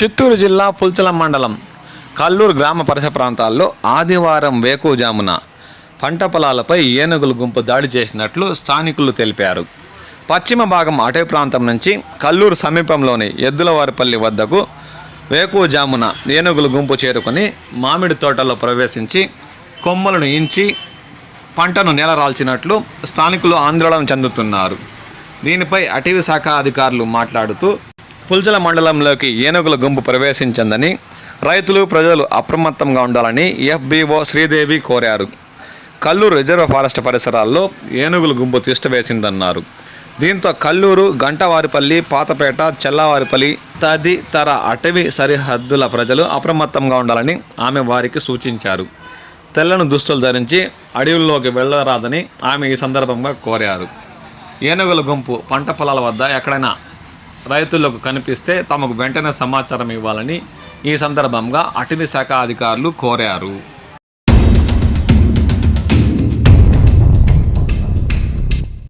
చిత్తూరు జిల్లా పుల్చల మండలం కల్లూరు గ్రామ పరిసర ప్రాంతాల్లో ఆదివారం వేకుజామున పంట పొలాలపై ఏనుగుల గుంపు దాడి చేసినట్లు స్థానికులు తెలిపారు. పశ్చిమ భాగం అటవీ ప్రాంతం నుంచి కల్లూరు సమీపంలోని ఎద్దులవారిపల్లి వద్దకు వేకుజామున ఏనుగుల గుంపు చేరుకొని మామిడి తోటలో ప్రవేశించి కొమ్మలను ఇంచి పంటను నేలరాల్చినట్లు స్థానికులు ఆందోళన చెందుతున్నారు. దీనిపై అటవీ శాఖ అధికారులు మాట్లాడుతూ పుల్జల మండలంలోకి ఏనుగుల గుంపు ప్రవేశించిందని రైతులు ప్రజలు అప్రమత్తంగా ఉండాలని ఎఫ్బిఓ శ్రీదేవి కోరారు. కల్లూరు రిజర్వ్ ఫారెస్ట్ పరిసరాల్లో ఏనుగుల గుంపు తిష్టవేసిందన్నారు దీంతో కల్లూరు గంటవారిపల్లి పాతపేట చెల్లవారిపల్లి తదితర అటవీ సరిహద్దుల ప్రజలు అప్రమత్తంగా ఉండాలని ఆమె వారికి సూచించారు. తెల్లని దుస్తులు ధరించి అడవుల్లోకి వెళ్ళరాదని ఆమె ఈ సందర్భంగా కోరారు. ఏనుగుల గుంపు పంట పొలాల వద్ద ఎక్కడైనా రైతులకు కనిపిస్తే తమకు వెంటనే సమాచారం ఇవ్వాలని ఈ సందర్భంగా అటవీ శాఖ అధికారులు కోరారు.